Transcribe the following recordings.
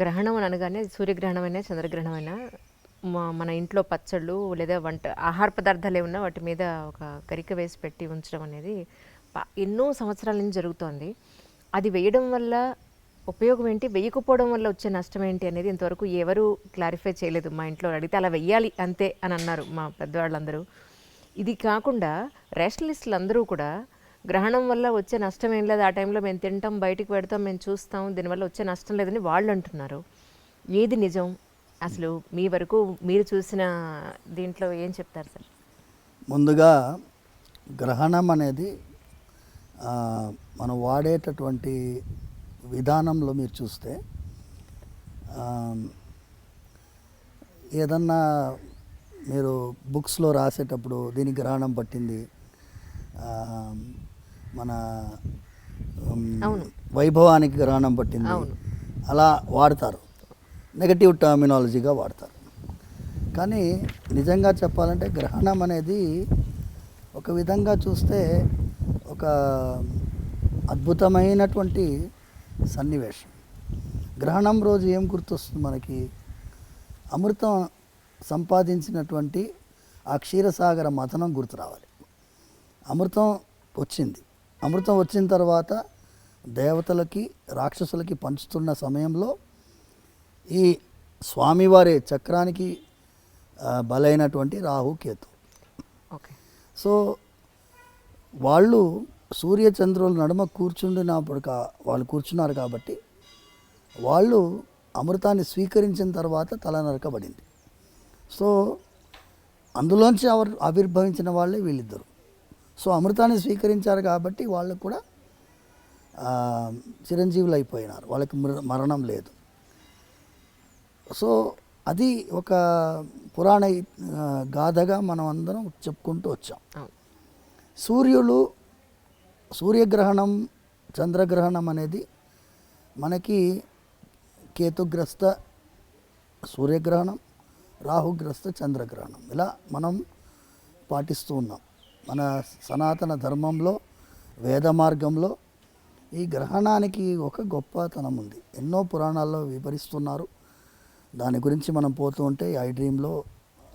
గ్రహణం అనగానే సూర్యగ్రహణమైనా చంద్రగ్రహణమైనా మా- మన ఇంట్లో పచ్చళ్ళు లేదా వంట ఆహార పదార్థాలు ఏమన్నా వాటి మీద ఒక గరిక వేసి పెట్టి ఉంచడం అనేది ఎన్నో సంవత్సరాల నుంచి జరుగుతోంది. అది వేయడం వల్ల ఉపయోగం ఏంటి? వేయకపోవడం వల్ల వచ్చే నష్టం ఏంటి అనేది ఇంతవరకు ఎవరు క్లారిఫై చేయలేదు. మా ఇంట్లో అడిగితే అలా వెయ్యాలి అంతే అని అన్నారు మా పెద్దవాళ్ళందరూ. ఇది కాకుండా రేషనలిస్టులు అందరూ కూడా గ్రహణం వల్ల వచ్చే నష్టం ఏం లేదు. ఆ టైంలో మేము తింటాం బయటికి పెడతాం మేము చూస్తాం. దీనివల్ల వచ్చే నష్టం లేదని వాళ్ళు అంటున్నారు. ఏది నిజం? అసలు మీ వరకు మీరు చూసిన దీంట్లో ఏం చెప్తారు సార్? ముందుగా గ్రహణం అనేది మనం వాడేటటువంటి విధానంలో మీరు చూస్తే ఏదన్నా మీరు బుక్స్లో రాసేటప్పుడు దీనికి గ్రహణం పట్టింది మన. వైభవానికి గ్రహణం పట్టింది. అలా వాడతారు. నెగటివ్ టర్మినాలజీగా వాడతారు. కానీ నిజంగా చెప్పాలంటే గ్రహణం అనేది ఒక విధంగా చూస్తే ఒక అద్భుతమైనటువంటి సన్నివేశం. గ్రహణం రోజు ఏం గుర్తొస్తుంది మనకి? అమృతం సంపాదించినటువంటి ఆ క్షీరసాగర మథనం గుర్తు రావాలి. అమృతం వచ్చింది. అమృతం వచ్చిన తర్వాత దేవతలకి రాక్షసులకి పంచుతున్న సమయంలో ఈ స్వామివారి చక్రానికి బలైనటువంటి రాహు కేతు. ఓకే. సో వాళ్ళు సూర్యచంద్రుల నడుమ కూర్చుండినప్పుడు కా వాళ్ళు కూర్చున్నారు కాబట్టి వాళ్ళు అమృతాన్ని స్వీకరించిన తర్వాత తల నరకబడింది. సో అందులోంచి అవర్ ఆవిర్భవించిన వాళ్ళే వీళ్ళిద్దరు. సో అమృతాన్ని స్వీకరించారు కాబట్టి వాళ్ళకు కూడా చిరంజీవులు అయిపోయినారు వాళ్ళకి మర- మరణం లేదు. సో అది ఒక పురాణ గాథగా మనం అందరం చెప్పుకుంటూ వచ్చాం. సూర్యులు సూర్యగ్రహణం చంద్రగ్రహణం అనేది మనకి కేతుగ్రస్త సూర్యగ్రహణం రాహుగ్రస్త చంద్రగ్రహణం ఇలా మనం పాటిస్తూ ఉన్నాం. మన సనాతన ధర్మంలో వేద మార్గంలో ఈ గ్రహణానికి ఒక గొప్పతనం ఉంది. ఎన్నో పురాణాల్లో వివరిస్తున్నారు. దాని గురించి మనం పోతూ ఉంటే ఐ డ్రీమ్లో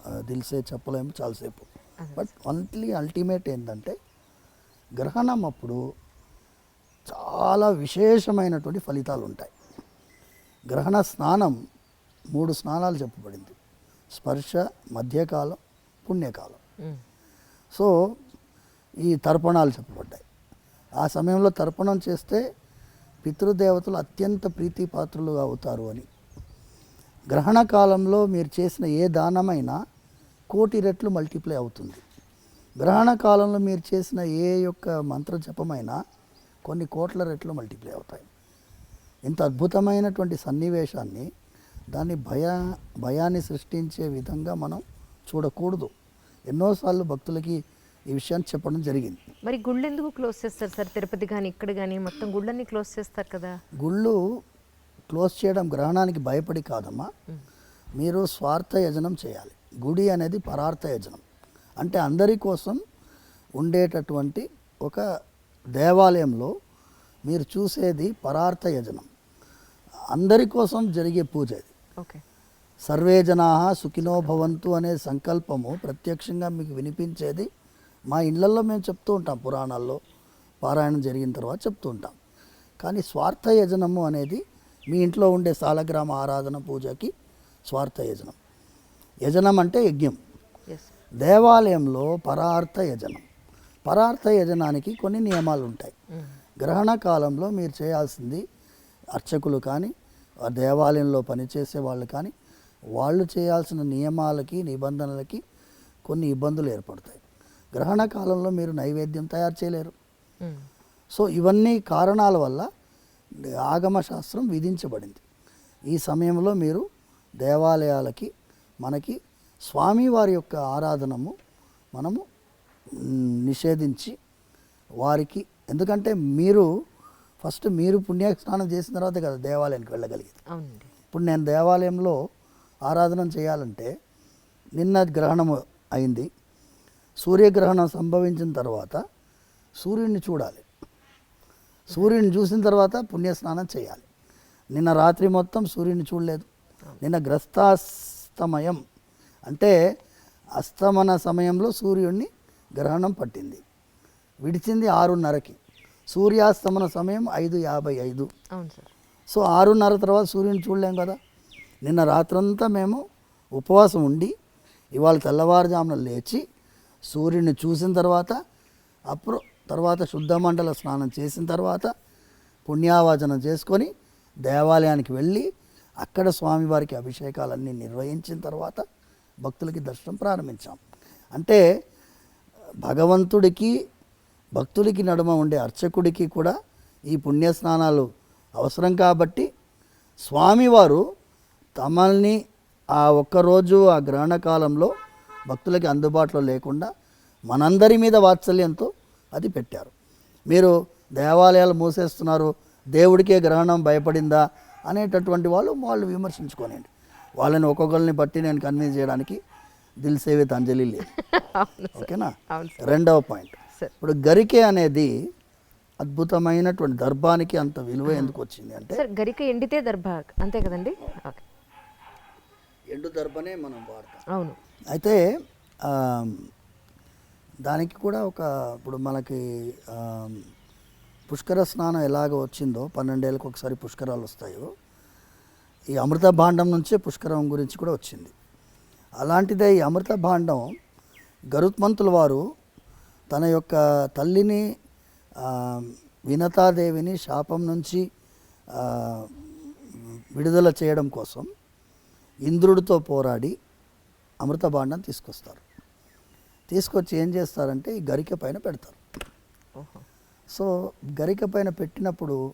దిల్సే చెప్పలేము చాలాసేపు. బట్ ఓన్లీ అల్టిమేట్ ఏంటంటే గ్రహణం అప్పుడు చాలా విశేషమైనటువంటి ఫలితాలు ఉంటాయి. గ్రహణ స్నానం మూడు స్నానాలు చెప్పబడింది. స్పర్శ మధ్యకాలం పుణ్యకాలం. సో ఈ తర్పణాలు చెప్పబడ్డాయి. ఆ సమయంలో తర్పణం చేస్తే పితృదేవతలు అత్యంత ప్రీతిపాత్రులుగా అవుతారు అని. గ్రహణ కాలంలో మీరు చేసిన ఏ దానమైనా కోటి రెట్లు మల్టిప్లై అవుతుంది. గ్రహణ కాలంలో మీరు చేసిన ఏ యొక్క మంత్ర జపమైనా కొన్ని కోట్ల రెట్లు మల్టిప్లై అవుతాయి. ఇంత అద్భుతమైనటువంటి సన్నివేశాన్ని దాన్ని భయ భయాన్ని సృష్టించే విధంగా మనం చూడకూడదు. ఎన్నోసార్లు భక్తులకి ఈ విషయాన్ని చెప్పడం జరిగింది. మరి గుళ్ళు ఎందుకు క్లోజ్ చేస్తారు సార్? తిరుపతి కానీ ఇక్కడ కానీ మొత్తం గుళ్ళన్నీ క్లోజ్ చేస్తారు కదా? గుళ్ళు క్లోజ్ చేయడం గ్రహణానికి భయపడి కాదమ్మా. మీరు స్వార్థ యజనం చేయాలి. గుడి అనేది పరార్థ యజనం. అంటే అందరి కోసం ఉండేటటువంటి ఒక దేవాలయంలో మీరు చూసేది పరార్థ యజనం. అందరి కోసం జరిగే పూజ ఇది. ఓకే. సర్వే జనా సుఖినో భవంతు అనే సంకల్పము ప్రత్యక్షంగా మీకు వినిపించేది మా ఇళ్ళలో మేము చెప్తూ ఉంటాం పురాణాల్లో. పారాయణం జరిగిన తర్వాత చెప్తూ ఉంటాం. కానీ స్వార్థ యజనము అనేది మీ ఇంట్లో ఉండే సాలగ్రామ ఆరాధన పూజకి స్వార్థ యజనం. యజనం అంటే యజ్ఞం. దేవాలయంలో పరార్థ యజనం. పరార్థ యజనానికి కొన్ని నియమాలు ఉంటాయి. గ్రహణ కాలంలో మీరు చేయాల్సింది అర్చకులు కానీ దేవాలయంలో పనిచేసే వాళ్ళు కానీ వాళ్ళు చేయాల్సిన నియమాలకి నిబంధనలకి కొన్ని ఇబ్బందులు ఏర్పడతాయి. గ్రహణ కాలంలో మీరు నైవేద్యం తయారు చేయలేరు. సో ఇవన్నీ కారణాల వల్ల ఆగమ శాస్త్రం విధించబడింది. ఈ సమయంలో మీరు దేవాలయాలకి మనకి స్వామివారి యొక్క ఆరాధనము మనము నిషేధించి వారికి ఎందుకంటే మీరు ఫస్ట్ మీరు పుణ్యస్నానం చేసిన తర్వాత కదా దేవాలయానికి వెళ్ళగలిగేది. ఇప్పుడు నేను దేవాలయంలో ఆరాధన చేయాలంటే నిన్న గ్రహణం అయింది. సూర్యగ్రహణం సంభవించిన తర్వాత సూర్యుడిని చూడాలి. సూర్యుడిని చూసిన తర్వాత పుణ్యస్నానం చేయాలి. నిన్న రాత్రి మొత్తం సూర్యుని చూడలేదు. నిన్న గ్రస్తాస్తమయం అంటే అస్తమన సమయంలో సూర్యుడిని గ్రహణం పట్టింది. విడిచింది ఆరున్నరకి. సూర్యాస్తమన సమయం ఐదు యాభై ఐదు. సో ఆరున్నర తర్వాత సూర్యుని చూడలేం కదా? నిన్న రాత్రంతా మేము ఉపవాసం ఉండి ఇవాళ తెల్లవారుజామున లేచి సూర్యుడిని చూసిన తర్వాత అప్పుడు తర్వాత శుద్ధ మండల స్నానం చేసిన తర్వాత పుణ్యావాచనం చేసుకొని దేవాలయానికి వెళ్ళి అక్కడ స్వామివారికి అభిషేకాలన్నీ నిర్వహించిన తర్వాత భక్తులకి దర్శనం ప్రారంభించాం. అంటే భగవంతుడికి భక్తులకి నడుమ ఉండే అర్చకుడికి కూడా ఈ పుణ్యస్నానాలు అవసరం కాబట్టి స్వామివారు తమల్ని ఆ ఒక్కరోజు ఆ గ్రహణ కాలంలో భక్తులకి అందుబాటులో లేకుండా మనందరి మీద వాత్సల్యంతో అది పెట్టారు. మీరు దేవాలయాలు మూసేస్తున్నారు దేవుడికే గ్రహణం భయపడిందా అనేటటువంటి వాళ్ళు వాళ్ళు విమర్శించుకోనండి వాళ్ళని ఒక్కొక్కరిని బట్టి నేను కన్విన్స్ చేయడానికి దిల్ సేవిత్ అంజలి లేదు. ఓకేనా? రెండవ పాయింట్. సార్. ఇప్పుడు గరికె అనేది అద్భుతమైనటువంటి దర్భానికి అంత విలువ ఎందుకు వచ్చింది అంటే గరిక ఎండితే దర్భ అంతే కదండి? ఓకే. ఎండు దర్భనే మనం వాడతాం. అవును. అయితే దానికి కూడా ఒక ఇప్పుడు మనకి పుష్కర స్నానం ఎలాగ వచ్చిందో పన్నెండేళ్ళకి ఒకసారి పుష్కరాలు వస్తాయో ఈ అమృత భాండం నుంచే పుష్కరం గురించి కూడా వచ్చింది. అలాంటిదే ఈ అమృత భాండం గరుత్మంతుల వారు తన యొక్క తల్లిని వినతాదేవిని శాపం నుంచి విడుదల చేయడం కోసం ఇంద్రుడితో పోరాడి అమృత భాండం తీసుకొస్తారు. తీసుకొచ్చి ఏం చేస్తారంటే ఈ గరిక పైన పెడతారు. సో గరిక పైన పెట్టినప్పుడు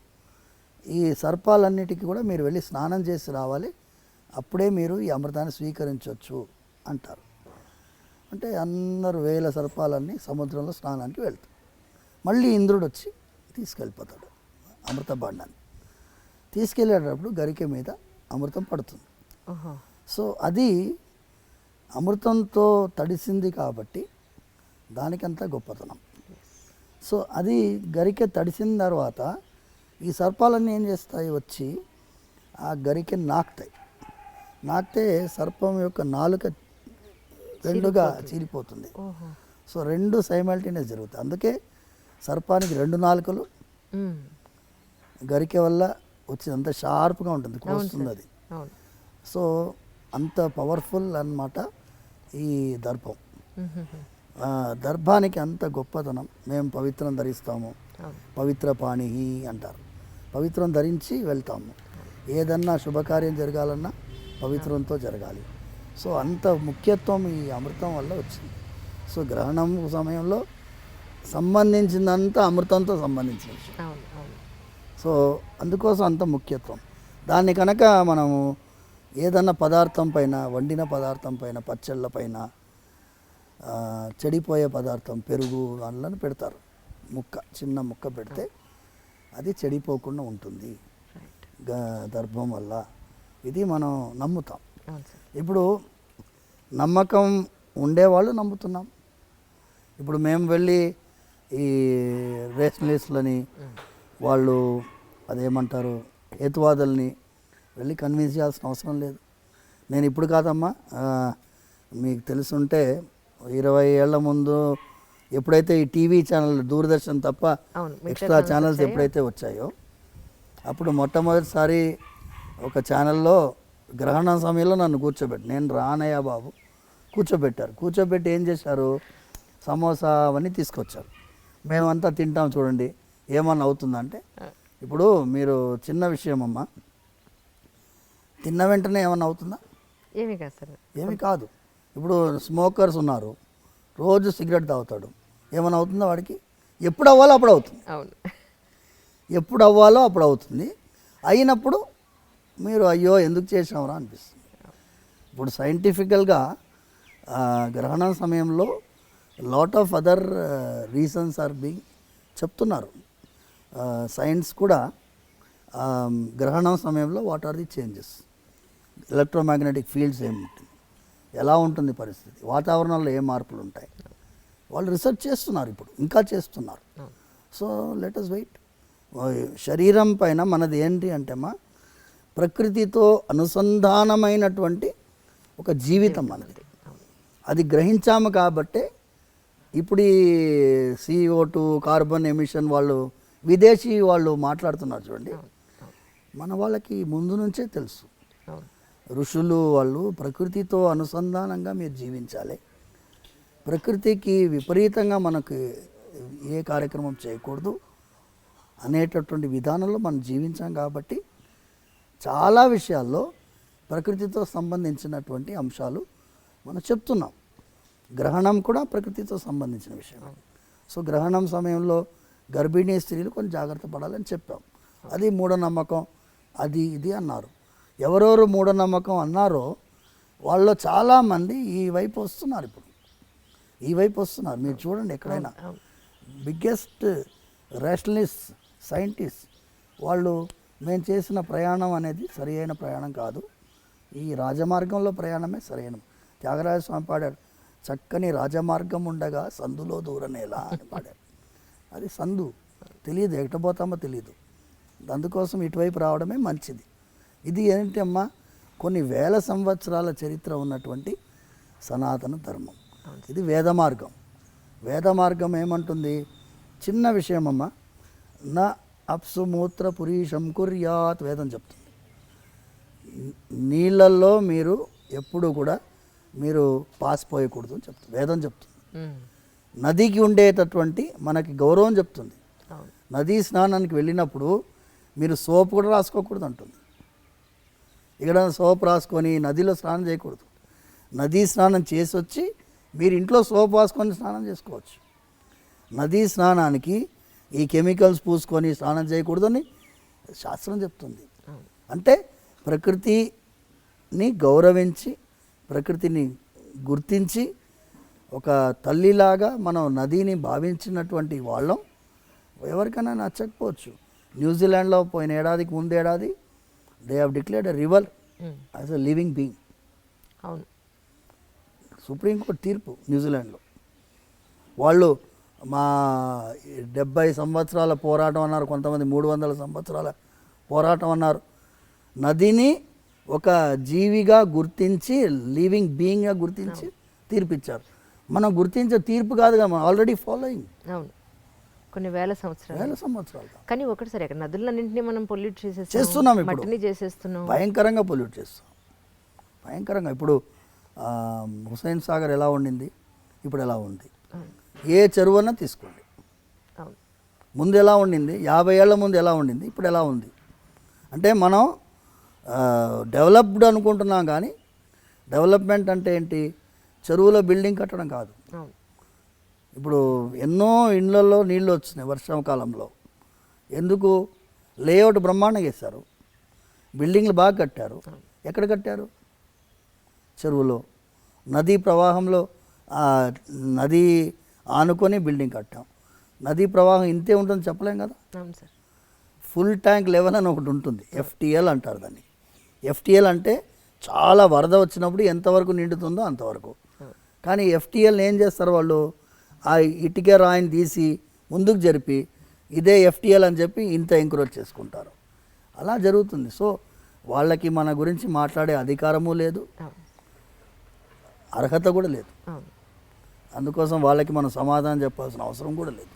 ఈ సర్పాలన్నిటికీ కూడా మీరు వెళ్ళి స్నానం చేసి రావాలి. అప్పుడే మీరు ఈ అమృతాన్ని స్వీకరించవచ్చు అంటారు. అంటే అందరు వేల సర్పాలన్నీ సముద్రంలో స్నానానికి వెళ్తారు. మళ్ళీ ఇంద్రుడు వచ్చి తీసుకెళ్ళిపోతాడు అమృత భాండాన్ని తీసుకెళ్ళేటప్పుడు గరిక మీద అమృతం పడుతుంది. సో అది అమృతంతో తడిసింది కాబట్టి దానికంత గొప్పతనం. సో అది గరికె తడిసిన తర్వాత ఈ సర్పాలన్నీ ఏం చేస్తాయి? వచ్చి ఆ గరికె నాకుతాయి. నాకితే సర్పం యొక్క నాలుక రెండుగా చీలిపోతుంది. సో రెండు సైమల్టేనియస్ జరుగుతాయి. అందుకే సర్పానికి రెండు నాలుకలు. గరికె వల్ల వచ్చి అంత షార్ప్గా ఉంటుంది కోస్తుంది అది. సో అంత పవర్ఫుల్ అన్నమాట ఈ దర్భం. దర్భానికి అంత గొప్పతనం. మేము పవిత్రం ధరిస్తాము. పవిత్ర పాణి అంటారు. పవిత్రం ధరించి వెళ్తాము. ఏదన్నా శుభకార్యం జరగాలన్నా పవిత్రంతో జరగాలి. సో అంత ముఖ్యత్వం ఈ అమృతం వల్ల వచ్చింది. సో గ్రహణం సమయంలో సంబంధించిందంతా అమృతంతో సంబంధించిన విషయం సో అందుకోసం అంత ముఖ్యత్వం. దాన్ని కనుక మనము ఏదన్నా పదార్థం పైన వండిన పదార్థం పైన పచ్చళ్ళ పైన చెడిపోయే పదార్థం పెరుగు వాళ్ళని పెడతారు. ముక్క చిన్న ముక్క పెడితే అది చెడిపోకుండా ఉంటుంది. దర్భం వల్ల. ఇది మనం నమ్ముతాం. ఇప్పుడు నమ్మకం ఉండేవాళ్ళు నమ్ముతున్నాం. ఇప్పుడు మేము వెళ్ళి ఈ రేషనలిస్టులని వాళ్ళు అదేమంటారు హేతువాదుల్ని వెళ్ళి కన్విన్స్ చేయాల్సిన అవసరం లేదు. నేను ఇప్పుడు కాదమ్మా మీకు తెలుసుంటే ఇరవై ఏళ్ళ ముందు ఎప్పుడైతే ఈ టీవీ ఛానల్ దూరదర్శన్ తప్ప ఎక్స్ట్రా ఛానల్స్? ఎప్పుడైతే వచ్చాయో అప్పుడు మొట్టమొదటిసారి ఒక ఛానల్లో గ్రహణ సమయంలో నన్ను కూర్చోబెట్టి నేను రానయ్య బాబు కూర్చోబెట్టారు. కూర్చోబెట్టి ఏం చేశారు? సమోసా అవన్నీ తీసుకొచ్చారు. మేమంతా తింటాం చూడండి ఏమన్నా అవుతుందంటే ఇప్పుడు మీరు చిన్న విషయం అమ్మా తిన్న వెంటనే ఏమన్నా అవుతుందా? ఏమీ కాదు సార్. ఏమి కాదు. ఇప్పుడు స్మోకర్స్ ఉన్నారు. రోజు సిగరెట్ తాగుతాడు. ఏమైనా అవుతుందా వాడికి? ఎప్పుడు అవ్వాలో అప్పుడు అవుతుంది. అవును. ఎప్పుడు అవ్వాలో అప్పుడు అవుతుంది. అయినప్పుడు మీరు అయ్యో ఎందుకు చేసామరా అనిపిస్తుంది. ఇప్పుడు సైంటిఫికల్గా గ్రహణం సమయంలో lot of other reasons are being చెప్తున్నారు. సైన్స్ కూడా గ్రహణం సమయంలో what are the changes. Electromagnetic fields ఏముంటుంది ఎలా ఉంటుంది పరిస్థితి? వాతావరణంలో ఏ మార్పులు ఉంటాయి? వాళ్ళు రీసెర్చ్ చేస్తున్నారు ఇప్పుడు ఇంకా చేస్తున్నారు. సో లెట్ అస్ వెయిట్ శరీరం పైన మనది ఏంటి అంటే అమ్మా ప్రకృతితో అనుసంధానమైనటువంటి ఒక జీవితం మనది. అది గ్రహించాము కాబట్టే ఇప్పుడు ఈ సిఓ టూ కార్బన్ ఎమిషన్ వాళ్ళు విదేశీ వాళ్ళు మాట్లాడుతున్నారు చూడండి. మన వాళ్ళకి ముందు నుంచే తెలుసు. ఋషులు వాళ్ళు ప్రకృతితో అనుసంధానంగా మీరు జీవించాలి. ప్రకృతికి విపరీతంగా మనకు ఏ కార్యక్రమం చేయకూడదు. అనేటటువంటి విధానంలో మనం జీవించాం కాబట్టి చాలా విషయాల్లో ప్రకృతితో సంబంధించినటువంటి అంశాలు మనం చెప్తున్నాం. గ్రహణం కూడా ప్రకృతితో సంబంధించిన విషయం. సో గ్రహణం సమయంలో గర్భిణీ స్త్రీలు కొంచెం జాగ్రత్త పడాలని చెప్పాం. అది మూఢనమ్మకం అది ఇది అన్నారు. ఎవరెవరు మూఢనమ్మకం అన్నారో వాళ్ళు చాలామంది ఈ వైపు వస్తున్నారు ఇప్పుడు. ఈ వైపు వస్తున్నారు. మీరు చూడండి ఎక్కడైనా. బిగ్గెస్ట్ రేషనలిస్ట్ సైంటిస్ట్ వాళ్ళు మేము చేసిన ప్రయాణం అనేది సరి అయిన ప్రయాణం కాదు. ఈ రాజమార్గంలో ప్రయాణమే సరైన త్యాగరాజ స్వామి పాడాడు. చక్కని రాజమార్గం ఉండగా సందులో దూరనేలా అని పాడాడు. అది సందు. తెలియదు ఎక్కడ పోతామో తెలియదు అందుకోసం ఇటువైపు రావడమే మంచిది. ఇది ఏంటి అమ్మా కొన్ని వేల సంవత్సరాల చరిత్ర ఉన్నటువంటి సనాతన ధర్మం. ఇది వేద మార్గం. వేద మార్గం ఏమంటుంది? చిన్న విషయం అమ్మ నా అప్సు మూత్ర పురీషం కుర్యాత్ వేదం చెప్తుంది. నీళ్ళల్లో మీరు ఎప్పుడు కూడా మీరు పాస్ పోయకూడదు అని చెప్తుంది. వేదం చెప్తుంది. నదికి ఉండేటటువంటి మనకి గౌరవం చెప్తుంది. నదీ స్నానానికి వెళ్ళినప్పుడు మీరు సోప్ కూడా రాసుకోకూడదు అంటుంది. ఇక్కడ సోప్ రాసుకొని నదిలో స్నానం చేయకూడదు. నదీ స్నానం చేసి వచ్చి మీరు ఇంట్లో సోప్ రాసుకొని స్నానం చేసుకోవచ్చు. నదీ స్నానానికి ఈ కెమికల్స్ పూసుకొని స్నానం చేయకూడదని శాస్త్రం చెప్తుంది. అంటే ప్రకృతిని గౌరవించి ప్రకృతిని గుర్తించి ఒక తల్లిలాగా మనం నదిని భావించినటువంటి వాళ్ళం ఎవరికైనా నచ్చకపోవచ్చు. న్యూజిలాండ్లో పోయిన ఏడాదికి ముందేడాది they have declared a river. As a living being అవును. సుప్రీంకోర్టు తీర్పు న్యూజిలాండ్లో. వాళ్ళు మా డెబ్బై సంవత్సరాల పోరాటం అన్నారు కొంతమంది మూడు వందల సంవత్సరాల పోరాటం అన్నారు. నదిని ఒక జీవిగా గుర్తించి లివింగ్ బీయింగ్గా గుర్తించి తీర్పిచ్చారు. మనం గుర్తించే తీర్పు కాదుగా మనం ఆల్రెడీ ఫాలోయింగ్. అవును. కొన్ని వేల సంవత్సరాలు. వేల సంవత్సరాలు కానీ ఒకటి సరే నదులన్నింటినీ మనం పొల్యూట్ చేసేస్తున్నాం చేస్తున్నాం ఇప్పుడు. మట్టిని చేసేస్తున్నాం. భయంకరంగా పొల్యూట్ చేస్తాం భయంకరంగా. ఇప్పుడు ఆ, హుస్సేన్ సాగర్ ఎలా ఉండింది? ఇప్పుడు ఎలా ఉంది? ఏ చెరువన్నా తీసుకోండి. ముందు ఎలా ఉండింది? యాభై ఏళ్ళ ముందు ఎలా ఉండింది? ఇప్పుడు ఎలా ఉంది? అంటే మనం డెవలప్డ్ అనుకుంటున్నాం కానీ డెవలప్మెంట్ అంటే ఏంటి? చెరువులో బిల్డింగ్ కట్టడం కాదు. ఇప్పుడు ఎన్నో ఇండ్లలో నీళ్ళు వచ్చినాయి వర్షాకాలంలో ఎందుకు? లేఅవుట్ బ్రహ్మాండంగా వేశారు. బిల్డింగ్లు బాగా కట్టారు. ఎక్కడ కట్టారు? చెరువులో. నదీ ప్రవాహంలో నది ఆనుకొని బిల్డింగ్ కట్టాం. నదీ ప్రవాహం ఇంతే ఉంటుందని చెప్పలేం కదా? ఫుల్ ట్యాంక్ లెవెల్ అని ఒకటి ఉంటుంది. ఎఫ్టిఎల్ అంటారు దాన్ని. ఎఫ్టిఎల్ అంటే చాలా వరద వచ్చినప్పుడు ఎంతవరకు నిండుతుందో అంతవరకు. కానీ ఎఫ్టిఎల్ ఏం చేస్తారు వాళ్ళు? ఆ ఇటుక రాయిని తీసి ముందుకు జరిపి ఇదే ఎఫ్టిఎల్ అని చెప్పి ఇంత ఎంక్రోచ్ చేసుకుంటారు. అలా జరుగుతుంది. సో వాళ్ళకి మన గురించి మాట్లాడే అధికారము లేదు. అర్హత కూడా లేదు. అందుకోసం వాళ్ళకి మనం సమాధానం చెప్పాల్సిన అవసరం కూడా లేదు.